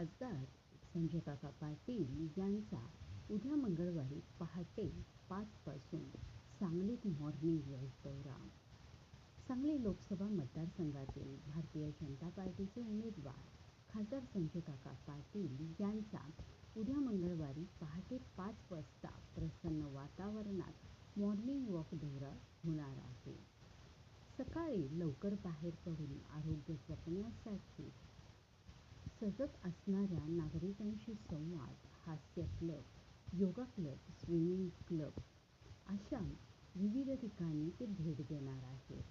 खासदार संजयकाका पाटील यांचा उद्या मंगळवारी पहाटे पाचपासून सांगलीत मॉर्निंग वॉक दौरा. सांगली लोकसभा मतदारसंघातील भारतीय जनता पार्टीचे उमेदवार खासदार संजयकाका पाटील यांचा उद्या मंगळवारी पहाटे पाच वाजता प्रसन्न वातावरणात मॉर्निंग वॉक दौरा होणार आहे. सकाळी लवकर बाहेर पडून आरोग्य जपण्यासाठी सजग असणाऱ्या नागरिकांशी संवाद हास्य club yoga club swimming club अशा विविध ठिकाणी ते भेट देणार आहेत.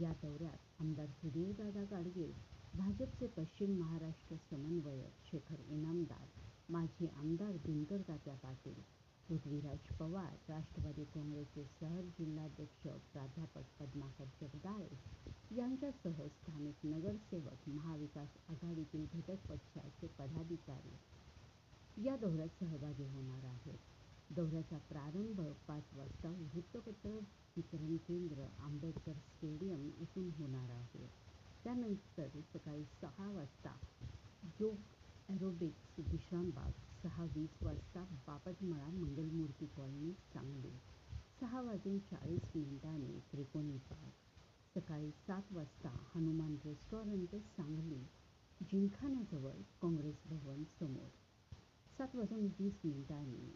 या दौऱ्यात आमदार सुधीरदादा गाडगीळ भाजपचे पश्चिम महाराष्ट्र समन्वयक शेखर इनामदार माजी आमदार दिनकरदात्या पाटील पृथ्वीराज पवार राष्ट्रवादी काँग्रेसचे सहजिल्हाध्यक्ष प्राध्यापक पद्माकर जगदाळे यांच्यासह स्थानिक नगरसेवक महाविकास आघाडीतील घटक पक्षाचे पदाधिकारी या दौऱ्यात सहभागी होणार आहेत. दौऱ्याचा प्रारंभ पाच वाजता वृत्तपत्र वितरण केंद्र आंबेडकर स्टेडियम इथून होणार आहे. त्यानंतर सकाळी सहा वाजता योग ॲरोबिक्स विश्रामबाग सहा वीस वाजता बापटमळा मंगलमूर्ती कॉलनी सांगली सहा वाजून चाळीस मिनिटांनी त्रिकोणी पार्क सकाळी सात वाजता हनुमान रेस्टॉरंट सांगली जिमखानाजवळ काँग्रेस भवन समोर. सात वाजून वीस मिनिटांनी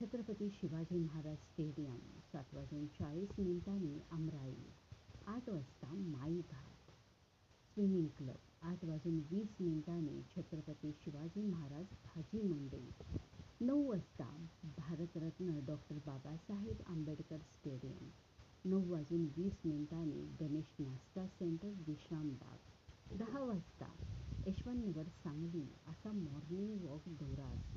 छत्रपती शिवाजी महाराज स्टेडियम सात वाजून चाळीस मिनिटांनी अमराई आठ वाजता माई घाट. स्विमिंग क्लब आठ वाजून वीस मिनिटांनी छत्रपती शिवाजी महाराज भाजी मंडई नऊ वाजता भारतरत्न डॉक्टर बाबासाहेब आंबेडकर स्टेडियम नऊ वाजून वीस मिनिटांनी गणेश नाश्ता सेंटर विश्रामबाग दहा वाजता. यशवंतनगर सांगली असा मॉर्निंग वॉक दौरा असतो.